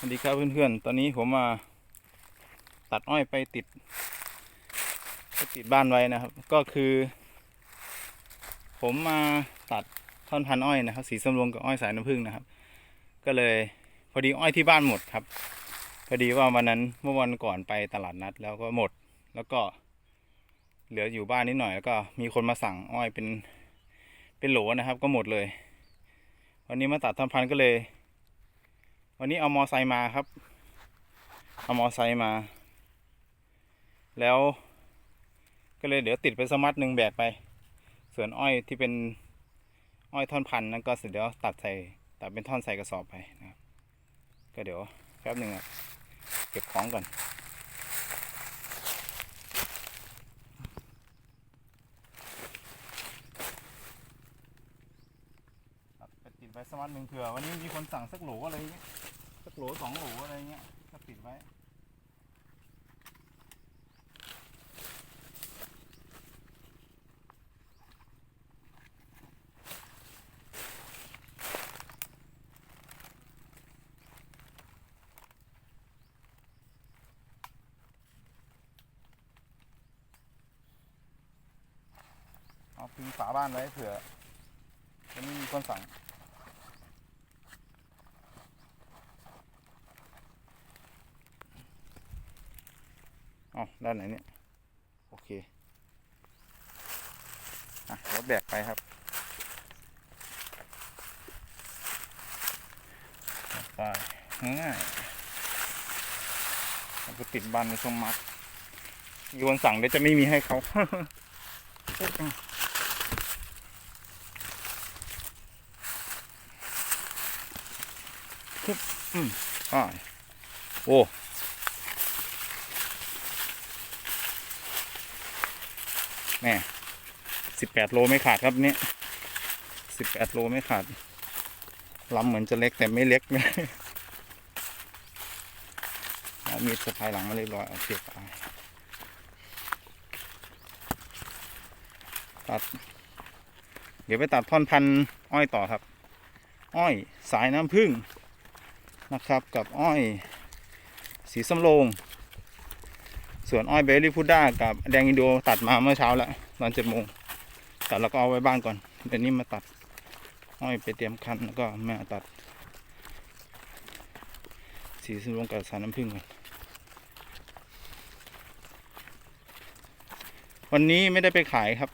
สวัสดีครับเพื่อนๆ ตอนนี้ผมมาตัดอ้อยไปติดไปติดบ้านไว้นะครับ ก็คือ ผมมาตัดท่อนพันอ้อยนะครับ สีสำรวงกับอ้อยสายน้ำผึ้งนะครับ ก็เลยพอดีอ้อยที่บ้านหมดครับ พอดีว่าวันนั้นเมื่อวันก่อนไปตลาดนัดแล้วก็หมด แล้วก็ เหลืออยู่บ้านนิดหน่อยแล้วก็มีคนมาสั่งอ้อยเป็นเป็นโหลนะครับ ก็หมดเลย วันนี้มาตัดท่อนพันก็เลย วันนี้เอามอไซค์มาครับ เอามอไซค์มา แล้วก็เลยเดี๋ยวติดไปสมัดหนึ่งแบกไป ส่วนอ้อยที่เป็นอ้อยท่อนพันนั้นก็เดี๋ยวตัดใส่ตัดเป็นท่อนใส่กระสอบไปนะครับก็เดี๋ยวแป๊บหนึ่งเก็บของก่อนไปติดไว้สมัดหนึ่งเผื่อวันนี้มีคนสั่งสักโหลอะไรเงี้ย สักโหลสองโหลอะไรเงี้ยก็ติดไว้ เอาพิงฝาบ้านไว้เผื่อจะไม่มีคนสั่ง ด้านไหนเนี่ย โอเค อะเรถแบกไปครับไปง่ายเราไปติดบันในช่องมัด มีคนสั่งเดี๋ยวจะไม่มีให้เขาคึบอืมอ่าโอ้ แม่สิบแปดโลไม่ขาดครับเนี่ยสิบแปดโลไม่ขาดลำเหมือนจะเล็กแต่ไม่เล็กนะเอามีสะพายหลังมาเรียบร้อยเอาเสียบไปตัด เดี๋ยวไปตัดท่อนพันอ้อยต่อครับ อ้อยสายน้ำผึ้งนะครับกับอ้อย สีสำโรง ส่วนอ้อยเบลลี่พุดด้ากับแดงอินโดตัดมาเมื่อเช้าแล้วตอนเจ็ดโมงตัดแล้วก็เอาไว้บ้านก่อนเดี๋ยวนี้มาตัดอ้อยไปเตรียมคั้นแล้วก็แม่ตัด สีสำรวงกับสารน้ำผึ้งก่อนวันนี้ไม่ได้ไปขายครับ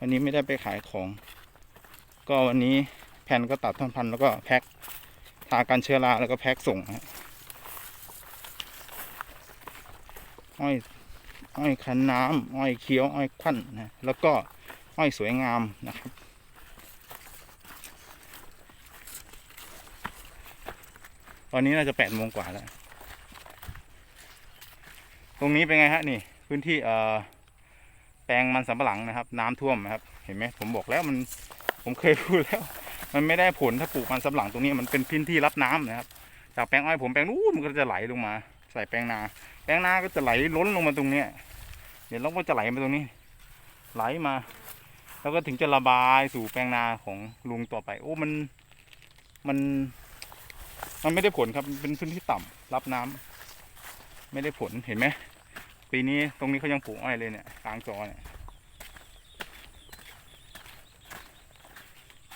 วันนี้ไม่ได้ไปขายของ ก็วันนี้แผ่นก็ตัดท่อนพันแล้วก็แพ็คทากันเชื้อราแล้วก็แพ็คส่งฮะ อ้อยอ้อยคันน้ำอ้อยเคี้ยวอ้อยควันนะแล้วก็อ้อยสวยงามนะครับตอนนี้น่าจะแปดโมงกว่าแล้ว ตรงนี้เป็นไงฮะนี่ พื้นที่เอ่อแปลงมันสำปะหลังนะครับ น้ำท่วมนะครับ เห็นไหมผมบอกแล้วมันผมเคยพูดแล้ว มันไม่ได้ผลถ้าปลูกมันสำปะหลังตรงนี้มันเป็นพื้นที่รับน้ำนะครับ จากแปลงอ้อยผมแปลงนู้นมันก็จะไหลลงมา ใส่แปลงนา แปลงนาก็จะไหลล้นลงมาตรงเนี้ยเดี๋ยวเราก็จะไหลมาตรงนี้ ไหลมา แล้วก็ถึงจะระบายสู่แปลงนาของลุงต่อไป โอ้มันมัน มันไม่ได้ผลครับเป็นพื้นที่ต่ำรับน้ำไม่ได้ผลเห็นไหมปีนี้ตรงนี้เขายังปลูกอ้อยเลยเนี่ยกลางจอเนี่ย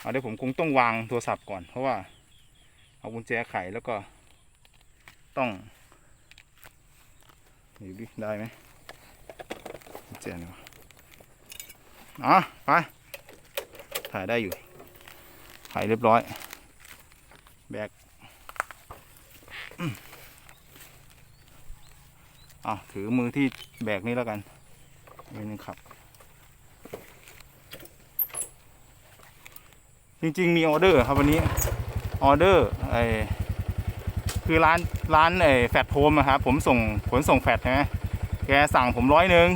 เอาเดี๋ยวผมคงต้องวางโทรศัพท์ก่อนเพราะว่า เอากุญแจไขแล้วก็ต้อง อยู่ดิได้ไหมเจนวะอ๋อไป ถ่ายได้อยู่ ถ่ายเรียบร้อย แบกอะถือมือที่แบกนี้แล้วกันมือนึงครับ จริง ๆ มีออเดอร์ครับวันนี้ ออเดอร์ไอ คือร้านร้านไอ้แฟตโฮมอะครับผมส่งผลส่งแฟตใช่ไหมแกสั่งผมร้อยหนึ่ง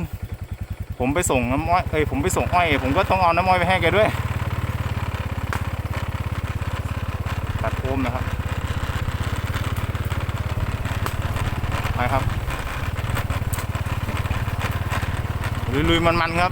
ผมไปส่งน้ำอ้อยเอ้ยผมไปส่งอ้อย ผมก็ต้องเอาน้ำอ้อยไปให้แกด้วยแฟตโฮมนะครับไปครับลุยๆมันๆครับ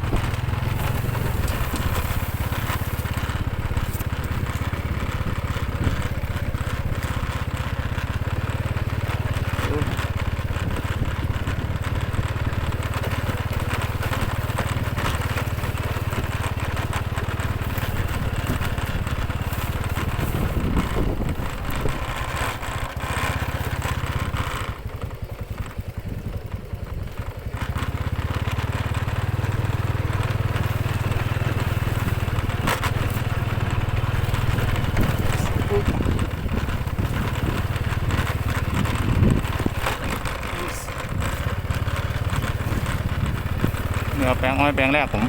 ก็แปลงอ้อยแปลงแรกผม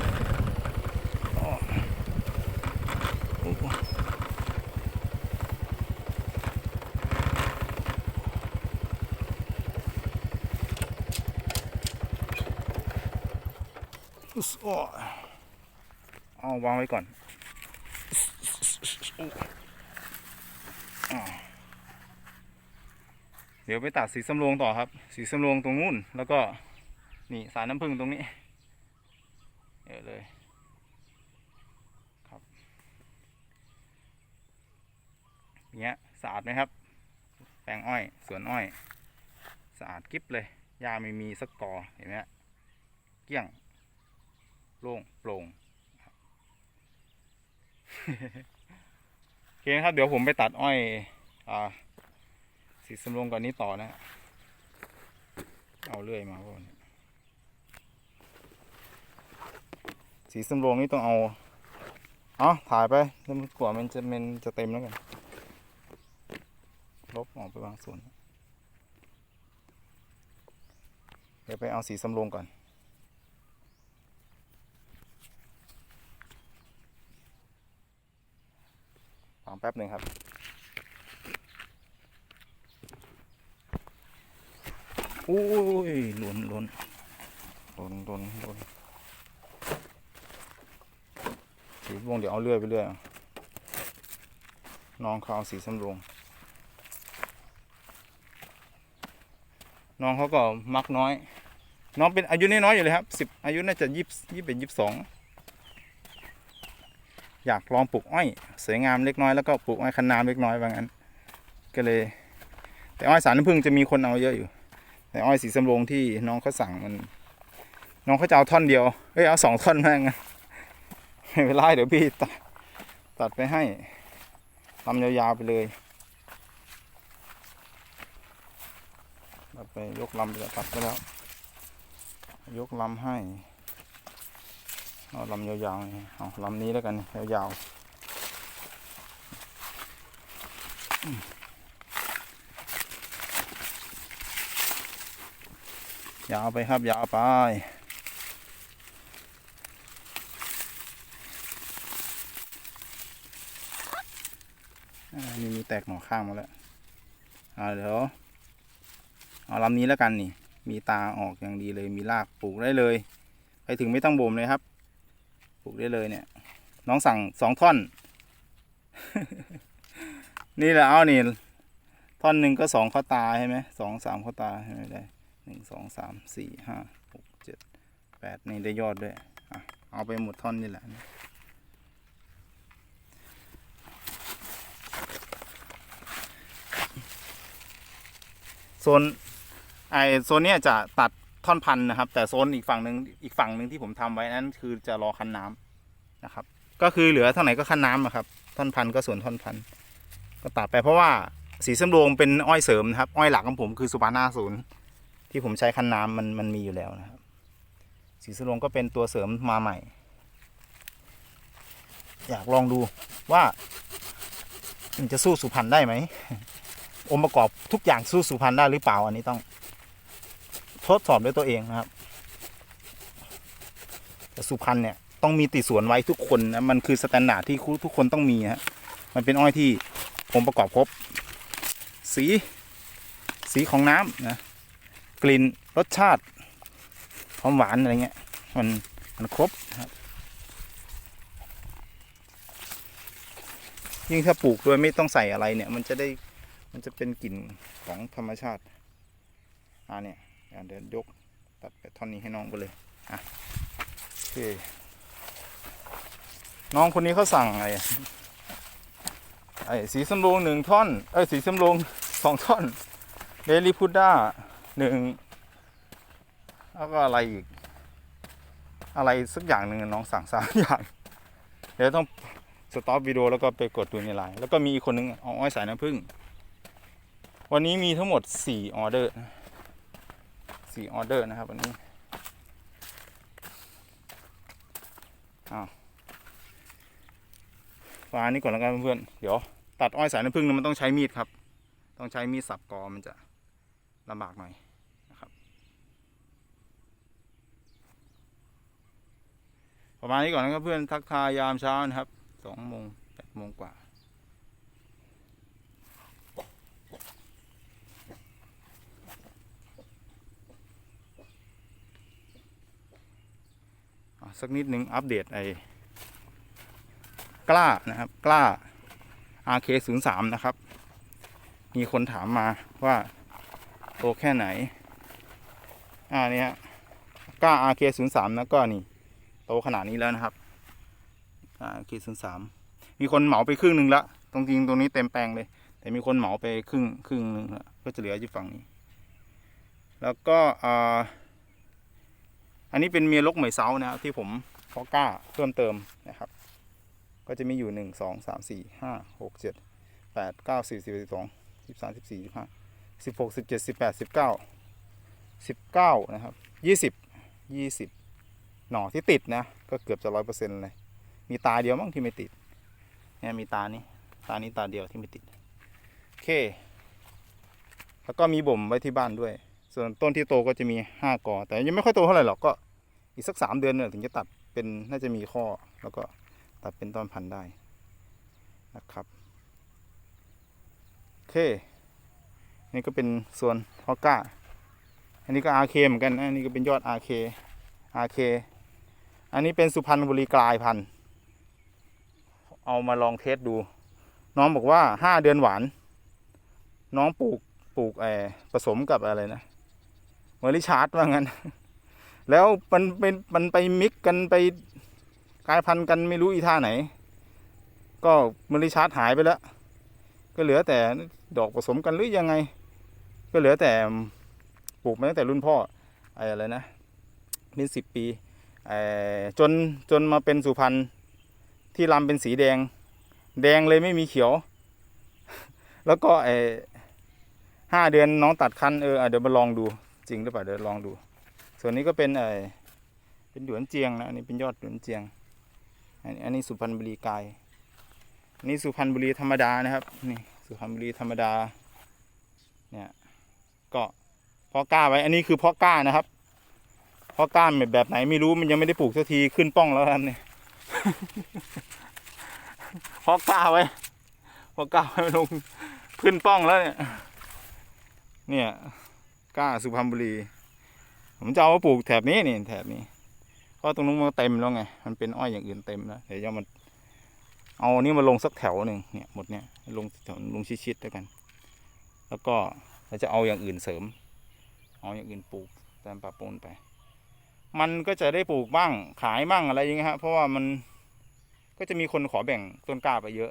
อ๋อโอ้โอ้อเอาวางไว้ก่อนเดี๋ยวไปตัดสีสำโรงต่อครับ สีสำโรงตรงนู้น แล้วก็นี่สารน้ำผึ้งตรงนี้ เยอะเลยครับอย่างเงี้ยสะอาดไหมครับแปลงอ้อยสวนอ้อย สะอาดกิ๊บเลยหญ้าไม่มีสักกอเห็นไหมเกลี้ยงโล่งโปร่งโอเคครับ เดี๋ยวผมไปตัดอ้อยอ่าสีสำโรงก่อนนี้ต่อนะ เอาเลื่อยมาพวก่อน สีสำโรงนี่ต้องเอาเอาถ่ายไปแล้วมันกว่ามันจะมันจะเต็มแล้วกันลบออกไปบางส่วน เดี๋ยวไปเอาสีสำโรงก่อนฟังแป๊บหนึ่งครับอุ้ยหล่นหล่นหล่นหล่นหล่น สีสำโรงเดี๋ยวเอาเลื่อยไปเรื่อยน้องเขาเอาสีสำโรงน้องเขาก็มักน้อย น้องเป็นอายุน้อยอยู่เลยครับสิบอายุน่าจะยี่ยี่เป็นยี่สิบสองอยากลองปลูกอ้อยสวยงามเล็กน้อยแล้วก็ปลูกอ้อยคันน้ำเล็กน้อยว่างั้น ก็เลย แต่อ้อยสารน้ำผึ้งจะมีคนเอาเยอะอยู่ แต่อ้อยสีสำโรงที่น้องเขาสั่งมัน น้องเขาจะเอาท่อนเดียวเอ้ยเอาสองท่อนแมางั้น ไม่เป็นไรเดี๋ยวพี่ตัดตัดไปให้ลำยาวๆไปเลยตัดไปยกลำไปแล้วตัดไปแล้ว ยกลำให้เอาลำยาวๆนี่เอาลำนี้แล้วกันยาวๆยาวไปครับยาวไป นี่มีแตกหน่อข้างมาแล้วอ่าเดี๋ยวเอาลำนี้แล้วกันนี่ มีตาออกอย่างดีเลยมีรากปลูกได้เลย ไปถึงไม่ต้องบ่มเลยครับ ปลูกได้เลยเนี่ย น้องสั่งสองท่อน นี่แหละเอานี่ท่อนหนึ่งก็สองข้อตาใช่ไหมสองสามข้อตาใช่ไหมได้หนึ่งสองสามสี่ห้าหกเจ็ดแปดนี่ได้ยอดด้วยอะเอาไปหมดท่อนนี่แหละ โซนไอโซนเนี้ยจะตัดท่อนพันธุ์นะครับ แต่โซนอีกฝั่งหนึ่งอีกฝั่งหนึ่งที่ผมทำไว้นั้น คือจะรอคันน้ำนะครับ ก็คือเหลือเท่าไหร่ก็คันน้ำอะครับ ท่อนพันธุ์ก็ส่วนท่อนพันธุ์ก็ตัดไปเพราะว่าสีสำโรงเป็นอ้อยเสริมนะครับ อ้อยหลักของผมคือสุพรรณศูนย์ที่ผมใช้คันน้ำมันมันมีอยู่แล้วนะครับ สีสำโรงก็เป็นตัวเสริมมาใหม่ อยากลองดูว่ามันจะสู้สุพรรณได้ไหม องค์ประกอบทุกอย่างสู้สุพรรณได้หรือเปล่า อันนี้ต้อง ทดสอบด้วยตัวเองนะครับ แต่สุพรรณเนี่ยต้องมีติสวนไว้ทุกคนนะมันคือสแตนดาร์ดที่ทุกคนต้องมีฮะมันเป็นอ้อยที่องค์ประกอบครบ สีสีของน้ำนะกลิ่นรสชาติความหวานอะไรเงี้ยมันมันครบนะครับยิ่งถ้าปลูกโดยไม่ต้องใส่อะไรเนี่ย มันจะได้ มันจะเป็นกลิ่นของธรรมชาติ อ่าเนี่ยเดี๋ยวยกตัดไปท่อนนี้ให้น้องไปเลย อะโอเคน้องคนนี้เขาสั่งไอ้ไอ้สีสำโรงหนึ่งท่อน เอ้ยสีสำโรงสองท่อนเดลิพุด้าหนึ่งแล้วก็อะไรอีก อะไรสักอย่างหนึ่งน้องสั่งสามอย่าง เดี๋ยวต้องสต็อปวิดีโอแล้วก็ไปกดดูในไลน์แล้วก็มีอีกคนนึงเอาอ้อยสายน้ำผึ้ง วันนี้มีทั้งหมดสี่ออเดอร์สี่ออเดอร์นะครับวันนี้อ้าวฟ้านี่ก่อนแล้วกันเพื่อนเดี๋ยวตัดอ้อยสายน้ำผึ้งเนี่ยมันต้องใช้มีดครับ ต้องใช้มีดสับกอมันจะลำบากหน่อยนะครับ ประมาณนี้ก่อนนะครับเพื่อนทักทายยามเช้านะครับสองโมงแปดโมงกว่า สักนิดหนึ่งอัปเดตไอ้กล้านะครับกล้า RK03 นะครับ มีคนถามมาว่าโตแค่ไหน อ่านี่ฮะกล้า RK03 นะก็นี่ โตขนาดนี้แล้วนะครับ RK03 มีคนเหมาไปครึ่งหนึ่งละตรงจริงตรงนี้เต็มแปลงเลย แต่มีคนเหมาไปครึ่งครึ่งหนึ่งละก็จะเหลืออยู่ฝั่งนี้ แล้วก็อ่า อันนี้เป็นเมียลกเหมยเซานะครับที่ผมเพาะกล้าเพิ่มเติมนะครับ ก็จะมีอยู่หนึ่งสองสามสี่ห้าหกเจ็ดแปดเก้าสี่สิบสิบสองสิบสามสิบสี่สิบห้าสิบหกสิบเจ็ดสิบแปดสิบเก้าสิบเก้านะครับยี่สิบยี่สิบหน่อที่ติดนะ ก็เกือบจะร้อยเปอร์เซ็นต์เลย มีตาเดียวมั้งที่ไม่ติดเนี่ยมีตานี้ตานี้ตาเดียวที่ไม่ติด โอเค แล้วก็มีบ่มไว้ที่บ้านด้วย ส่วนต้นที่โตก็จะมีห้ากอ แต่ยังไม่ค่อยโตเท่าไหร่หรอกก็อีกสักสามเดือนเนี่ยถึงจะตัดเป็นน่าจะมีข้อแล้วก็ตัดเป็นต้นพันธุ์ได้นะครับโอเค นี่ก็เป็นส่วนฮอกก้า อันนี้ก็ RK เหมือนกันอันนี้ก็เป็นยอด RK RK อันนี้เป็นสุพรรณบุรีกลายพันธุ์เอามาลองเทสดู น้องบอกว่าห้าเดือนหวาน น้องปลูกปลูกเออผสมกับอะไรนะ เมอริชาร์ดว่างั้น แล้วมันเป็นมันไปมิกกันไปกลายพันธุ์กันไม่รู้อีท่าไหน ก็เมอริชาร์ดหายไปแล้ว ก็เหลือแต่ดอกผสมกันหรือยังไง ก็เหลือแต่ปลูกมาตั้งแต่รุ่นพ่อไอ้อะไรนะเป็นสิบปีไอ้จนจนมาเป็นสุพรรณที่ลำเป็นสีแดง แดงเลยไม่มีเขียว แล้วก็ไอ้ห้าเดือนน้องตัดคันเอออะเดี๋ยวมาลองดู จริงหรือเปล่าเดี๋ยวลองดู ส่วนนี้ก็เป็นเออเป็นหยวนเจียงนะอันนี้เป็นยอดหยวนเจียง อันนี้อันนี้สุพรรณบุรีกายอันนี้สุพรรณบุรีธรรมดานะครับนี่สุพรรณบุรีธรรมดาเนี่ยก็เพาะกล้าไว้อันนี้คือเพาะกล้านะครับเพาะกล้าแบบไหนไม่รู้มันยังไม่ได้ปลูกสักทีขึ้นป้องแล้วครับเนี่ยเพาะกล้าไว้เพาะกล้าไว้ลงขึ้นป้องแล้วเนี่ยเนี่ย กล้าสุพรรณบุรี ผมจะเอามาปลูกแถบนี้นี่แถบนี้เพราะตรงนู้นมันเต็มแล้วไง มันเป็นอ้อยอย่างอื่นเต็มแล้วเดี๋ยวจะมาเอาอันนี้มาลงสักแถวหนึ่งเนี่ยหมดเนี่ยลงแถวลงชิดๆแล้วกัน แล้วก็เราจะเอาอย่างอื่นเสริม เอาอย่างอื่นปลูกตามปะปนไป มันก็จะได้ปลูกบ้างขายบ้างอะไรอย่างเงี้ยฮะเพราะว่ามันก็จะมีคนขอแบ่งต้นกล้าไปเยอะ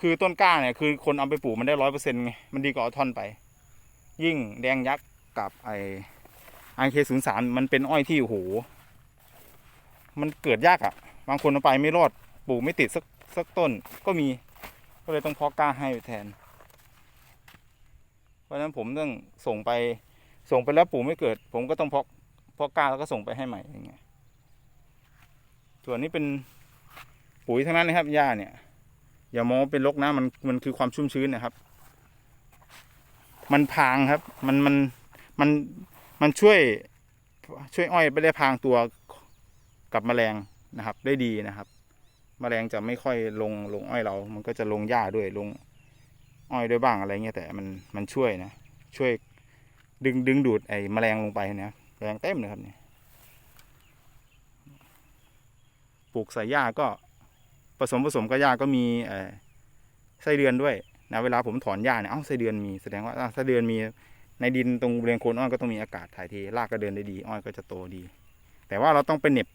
คือต้นกล้าเนี่ยคือคนเอาไปปลูกมันได้ร้อยเปอร์เซ็นต์ไง มันดีกว่าเอาท่อนไป ยิ่งแดงยักษ์ กับไอไอเคศูนย์สามมันเป็นอ้อยที่โอ้โหมันเกิดยากอะ่ะ บางคนเอาไปไม่รอดปลูกไม่ติดสักสักต้นก็มี ก็เลยต้องเพาะกล้าให้แทน เพราะฉะนั้นผมต้องส่งไปส่งไปแล้วปลูกไม่เกิด ผมก็ต้องเพาะเพาะกล้าแล้วก็ส่งไปให้ใหม่อย่างเงี้ยส่วนนี้เป็นปุ๋ยทั้งนั้นนะครับหญ้าเนี่ย อย่ามองว่าเป็นรกนะมันมันคือความชุ่มชื้นนะครับ มันพางครับ มันมัน มันมันช่วยช่วยอ้อยไปได้พรางตัวกับแมลงนะครับ ได้ดีนะครับ แมลงจะไม่ค่อยลงลงอ้อยเรา มันก็จะลงหญ้าด้วยลงอ้อยด้วยบ้างอะไรเงี้ยแต่มันมันช่วยนะ ช่วยดึงดึงดูดไอ้แมลงลงไปนะแมลงเต็มเลยครับเนี่ยปลูกใส่หญ้าก็ผสมผสมกับหญ้าก็มีเอ่อไส้เดือนด้วยนะเวลาผมถอนหญ้าเนี่ยเอ้าไส้เดือนมีแสดงว่าไส้เดือนมี ในดินตรงบริเวณโคนอ้อยก็ต้องมีอากาศถ่ายเทรากก็เดินได้ดี อ้อยก็จะโตดี แต่ว่าเราต้องเป็นเหน็บ